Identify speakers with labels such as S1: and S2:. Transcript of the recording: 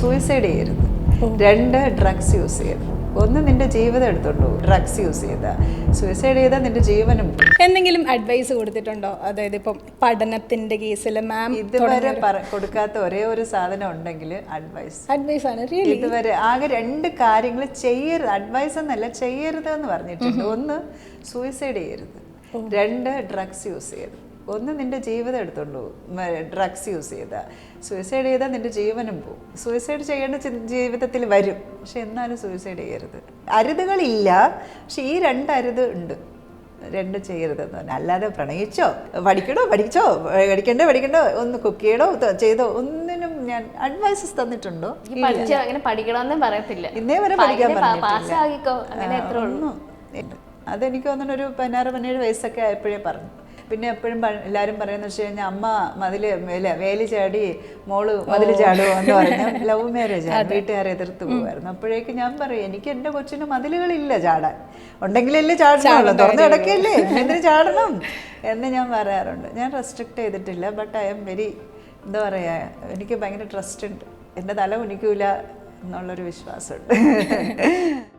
S1: Suicide ചെയ്യരുത്. രണ്ട് drugs use ചെയ്യരുത്. ഒന്ന് നിന്റെ ജീവിതം എടുത്തോണ്ടു ഡ്രഗ്സ് യൂസ് ചെയ്ത. സൂയിസൈഡ് ചെയ്താൽ നിന്റെ ജീവനും.
S2: എന്തെങ്കിലും അഡ്വൈസ് കൊടുത്തിട്ടുണ്ടോ? അതായത് ഇപ്പം പഠനത്തിന്റെ കേസിൽ മാം
S1: ഇതുവരെ കൊടുക്കാത്ത ഒരേ ഒരു സാധനം ഉണ്ടെങ്കിൽ അഡ്വൈസ്
S2: അഡ്വൈസ് ആണ്.
S1: ഇതുവരെ ആകെ രണ്ട് കാര്യങ്ങൾ ചെയ്യരുത്. അഡ്വൈസ് എന്നല്ല ചെയ്യരുത് എന്ന് പറഞ്ഞിട്ടുണ്ട്. ഒന്ന് സൂയിസൈഡ് ചെയ്യരുത്. രണ്ട് ഡ്രഗ്സ് യൂസ് ചെയ്യരുത്. ഒന്ന് നിന്റെ ജീവിതം എടുത്തോണ്ട് ഡ്രഗ്സ് യൂസ് ചെയ്ത. സൂയിസൈഡ് ചെയ്താൽ നിന്റെ ജീവനും പോകും സൂയിസൈഡ് ചെയ്യേണ്ട ജീവിതത്തിൽ വരും. പക്ഷെ എന്നാലും സൂയിസൈഡ് ചെയ്യരുത്. അരുതുകളില്ല. പക്ഷെ ഈ രണ്ട് അരുത് ഉണ്ട്. രണ്ട് ചെയ്യരുതെന്ന് പറഞ്ഞു അല്ലാതെ പ്രണയിച്ചോ പഠിക്കണോ പഠിച്ചോ പഠിക്കണ്ടോ പഠിക്കണ്ടോ ഒന്ന് കുക്ക് ചെയ്യണോ ചെയ്തോ ഒന്നിനും ഞാൻ അഡ്വൈസസ് തന്നിട്ടുണ്ടോ?
S3: അങ്ങനെ പഠിക്കണമെന്ന് പറയത്തില്ല.
S1: ഇന്നേ വരെ പഠിക്കാൻ പറഞ്ഞിട്ടില്ല. അതെനിക്ക് തോന്നുന്നു ഒരു പതിനാറ് പതിനേഴ് വയസ്സൊക്കെ ആയപ്പോഴേ പറഞ്ഞു. പിന്നെ എപ്പോഴും എല്ലാവരും പറയുന്ന വെച്ച് കഴിഞ്ഞാൽ അമ്മ മതിൽ വേല വേലി ചാടി മോൾ മതിൽ ചാടുമോ എന്ന് പറഞ്ഞ ലവ് മാരേജ് ആണ്. വീട്ടുകാരെ എതിർത്ത് പോകുമായിരുന്നു അപ്പോഴേക്ക് ഞാൻ പറയും എനിക്ക് എന്റെ കൊച്ചിന് മതിലുകളില്ല ചാടാൻ. ഉണ്ടെങ്കിലല്ലേ ചാടാനുള്ളൂ തുറന്ന് കിടക്കല്ലേ? എന്തിനു ചാടണം? എന്ന് ഞാൻ പറയാറുണ്ട്. ഞാൻ റെസ്ട്രിക്റ്റ് ചെയ്തിട്ടില്ല. ബട്ട് ഐ എം വെരി എന്താ പറയുക എനിക്ക് ഭയങ്കര ട്രസ്റ്റ് ഉണ്ട്. എന്റെ തല കുനിക്കൂല എന്നുള്ളൊരു വിശ്വാസമുണ്ട്.